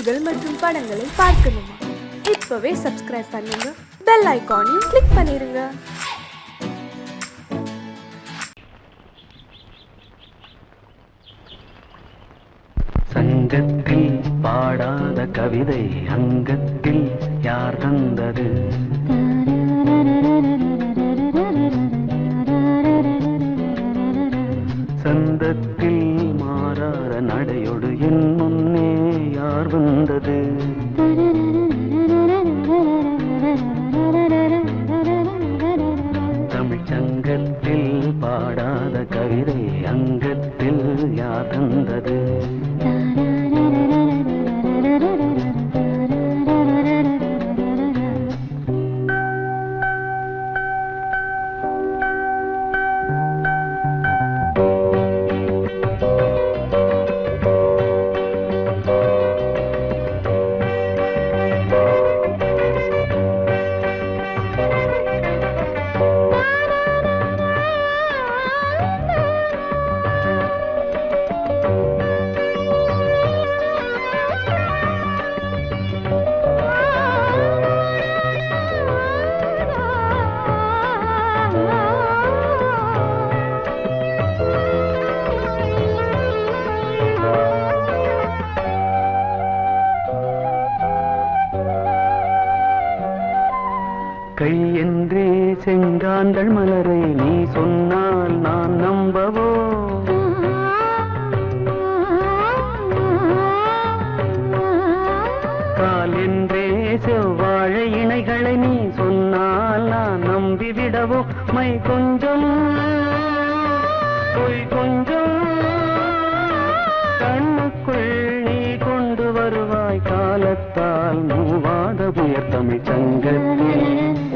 செய்திகள் மற்றும் படங்களை பார்க்கணுமா? இப்பவே சப்ஸ்கிரைப் பண்ணுங்க. பெல் ஐகானையும் கிளிக் பண்ணிருங்க. சங்கத்தில் பாடாத கவிதை அங்கத்தில் யார் தந்தது? கை என்றே செங்காந்தள் மலரை நீ சொன்னால் நான் நம்பவோ? கால் என்றே செவ்வாழை இணைகளை நீ சொன்னால் நான் நம்பிவிடவோ? மை கொஞ்சம் பொய் கொஞ்சம். கண்ணுக்குள் நீ கொண்டு வருவாய் காலத்தால் மூவாத புயர் தமிழ் சங்கத்தில்.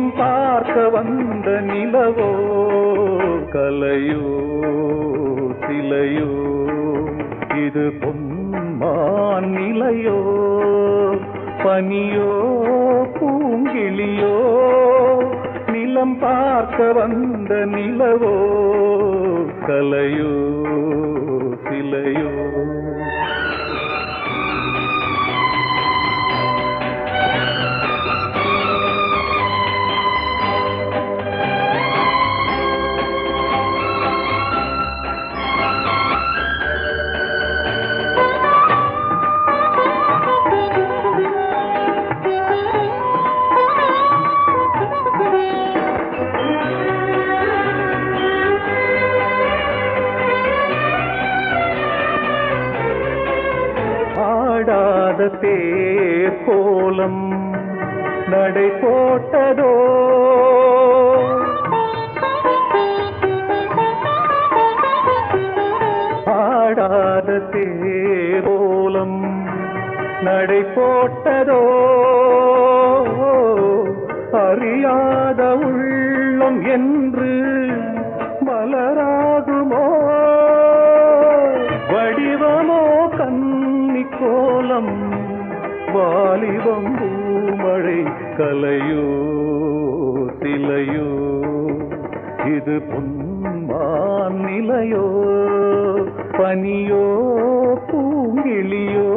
நிலம் பார்க்க வந்த நிலவோ கலையோ சிலையோ இது பொன்மான் நிலையோ பனியோ பூங்கிளியோ நிலம் நிலம் பார்க்க வந்த நிலவோ கலையோ சிலையோ. ஆடாத தேர் நடை போட்டதோ அறியாத உள்ளம் என்று மலராகுமோ? வடிவமோ கன்னி கோலம் வாலிபம் பூமழை கலையோ சிலையோ இது பொன்மான் நிலையோ பனியோ பூங்கிளியோ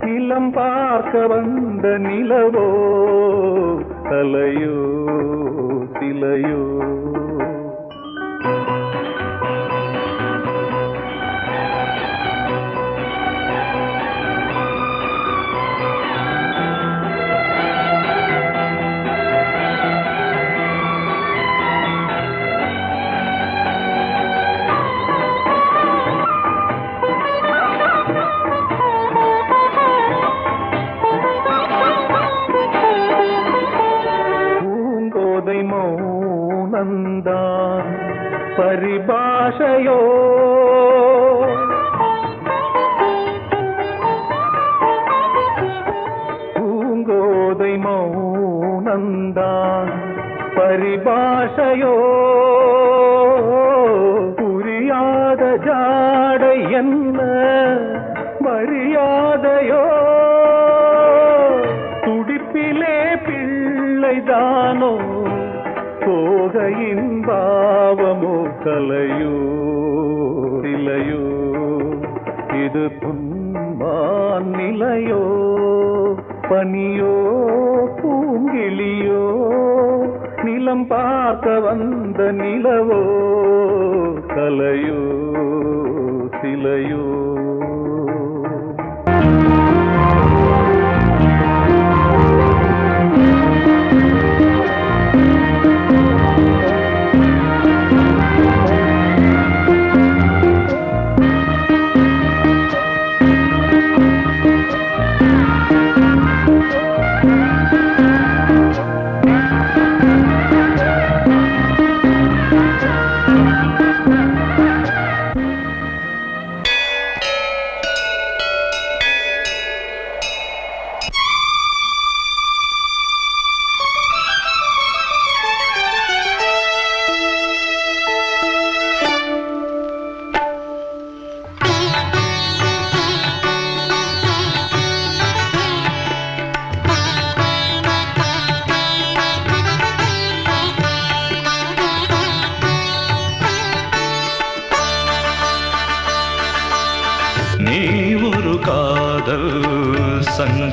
நிலம் பார்க்க வந்த நிலவோ தலையோ சிலையோ. பரிபாஷையோ பூங்கோதை மௌனந்தான் பரிபாஷையோ? புரியாத ஜாடை என்ன மரியாதையோ? துடிப்பிலே பிள்ளைதானோ? போகையின் பாவமோ கலையோ? நிலையோ? இது புன்மான் நிலையோ? பனியோ? பூங்கிளியோ நிலம் பார்க்க வந்த நிலவோ? கலையோ? சிலையோ?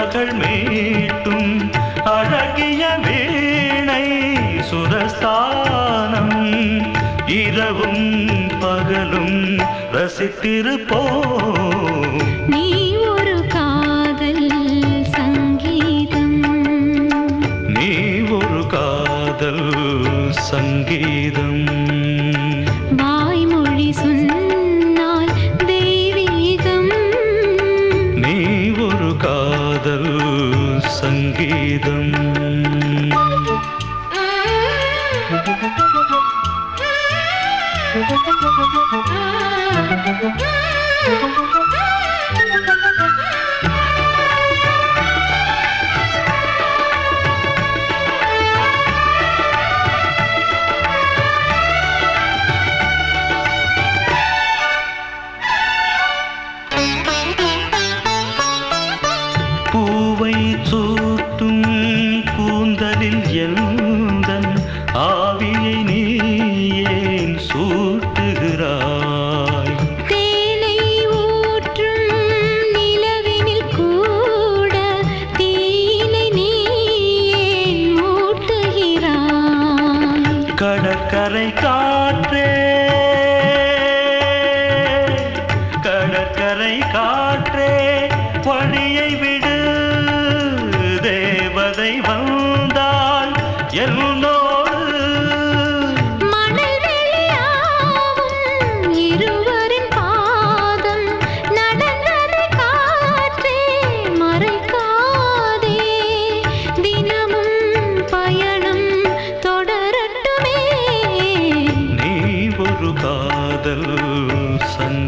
மகள் மீட்டும் அழகிய வீணை சுரஸ்தானம். இரவும் பகலும் ரசித்திருப்போம். நீ ஒரு காதல் சங்கீதம். நீ ஒரு காதல் சங்கீதம். பூவை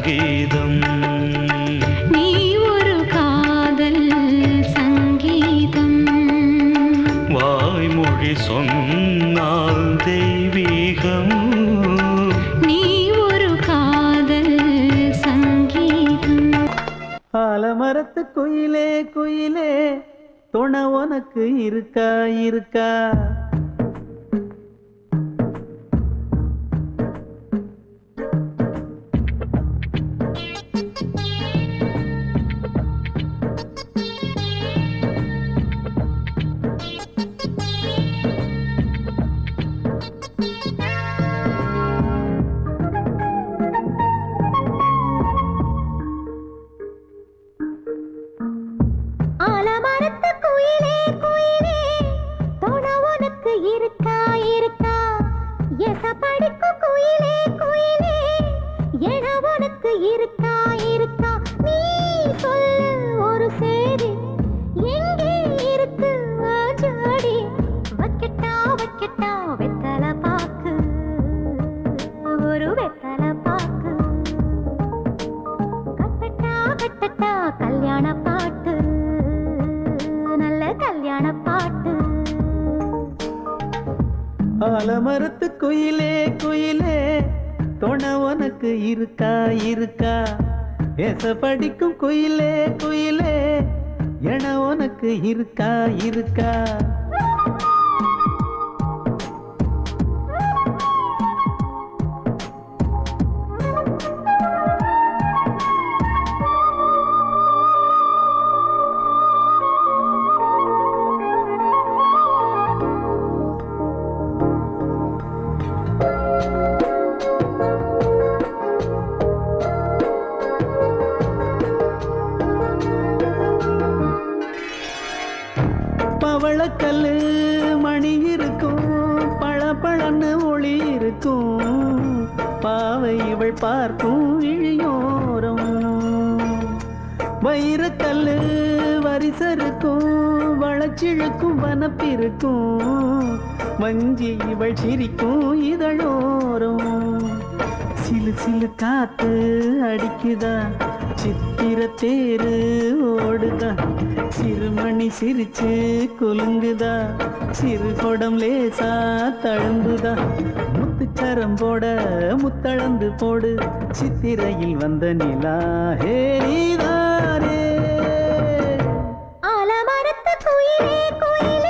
சங்கீதம். நீ ஒரு காதல் சங்கீதம். வாய்மொழி சொன்னால் தெய்வீகம். நீ ஒரு காதல் சங்கீதம். ஆலமரத்து குயிலே குயிலே துணை உனக்கு இருக்கா இருக்கா? இருக்கா இருக்கா? ஏச படிக்கும் குயிலே குயிலே. என உனக்கு இருக்கா இருக்கா? பவளக்கல் மணி இருக்கும் பளபளன்னு ஒளி இருக்கும். பாவை இவள் பார்க்கும் இழியோரம். வைரக்கல் வரிசருக்கும் வளச்சிழுக்கும் வனப்பிருக்கும். வஞ்சி இவள் சிரிக்கும் இதழோரம். சிலு சிலு காத்து அடிக்குதா? சித்திர தேரு ஓடுதா? சிறுமணி சிரிச்சு குலுங்குதா? சிறு குடம் லேசா தழும்புதா? முத்துச்சரம் போட முத்தளந்து போடு. சித்திரையில் வந்த நிலா ஹேரிதாரே நீதானே ஆலமரத்து குயிலே குயிலே